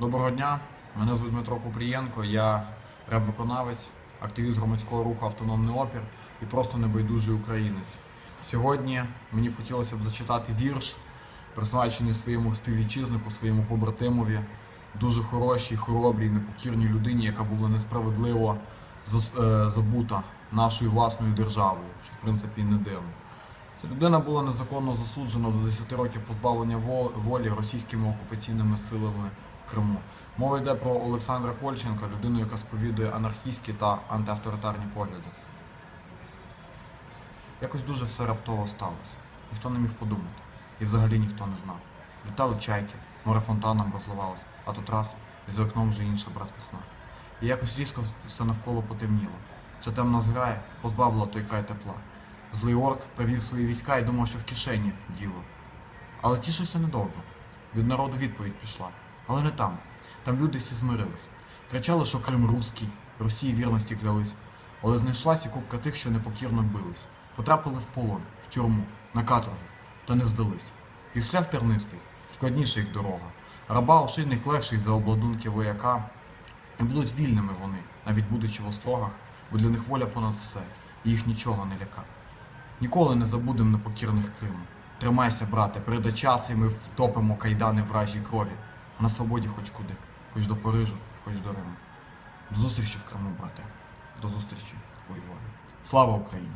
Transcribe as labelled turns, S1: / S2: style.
S1: Доброго дня, мене звуть Дмитро Купрієнко, я реп-виконавець, активіст громадського руху Автономний опір і просто небайдужий українець. Сьогодні мені б хотілося б зачитати вірш, присвячений своєму співвітчизнику, своєму побратимові, дуже хорошій, хоробрій, непокірній людині, яка була несправедливо е, забута нашою власною державою, що в принципі не дивно. Ця людина була незаконно засуджена до 10 років позбавлення волі російськими окупаційними силами Криму. Мова йде про Олександра Кольченка, людину, яка сповідує анархістські та антиавторитарні погляди. Якось дуже все раптово сталося. Ніхто не міг подумати. І взагалі ніхто не знав. Літали чайки, море фонтаном розливалось, а тут раз, і за окном вже інша брат весна. І якось різко все навколо потемніло. Ця темна зграя позбавила той край тепла. Злий орк привів свої війська і думав, що в кишені діло. Але тішився недовго. Від народу відповідь пішла. Але не там. Там люди всі змирились. Кричали, що Крим руський, Росії вірності клялись. Але знайшлась і купка тих, що непокірно бились. Потрапили в полон, в тюрму, на каторгу, та не здалися. І шлях тернистий, складніша їх дорога. Раба ошийник легший за обладунки вояка. І будуть вільними вони, навіть будучи в острогах, бо для них воля понад все, і їх нічого не ляка. Ніколи не забудем непокірних Криму. Тримайся, брате, прийде час, і ми втопимо кайдани вражій крові. На свободі хоч куди, хоч до Парижу, хоч до Риму. До зустрічі в Криму, брате. До зустрічі у Львові. Слава Україні!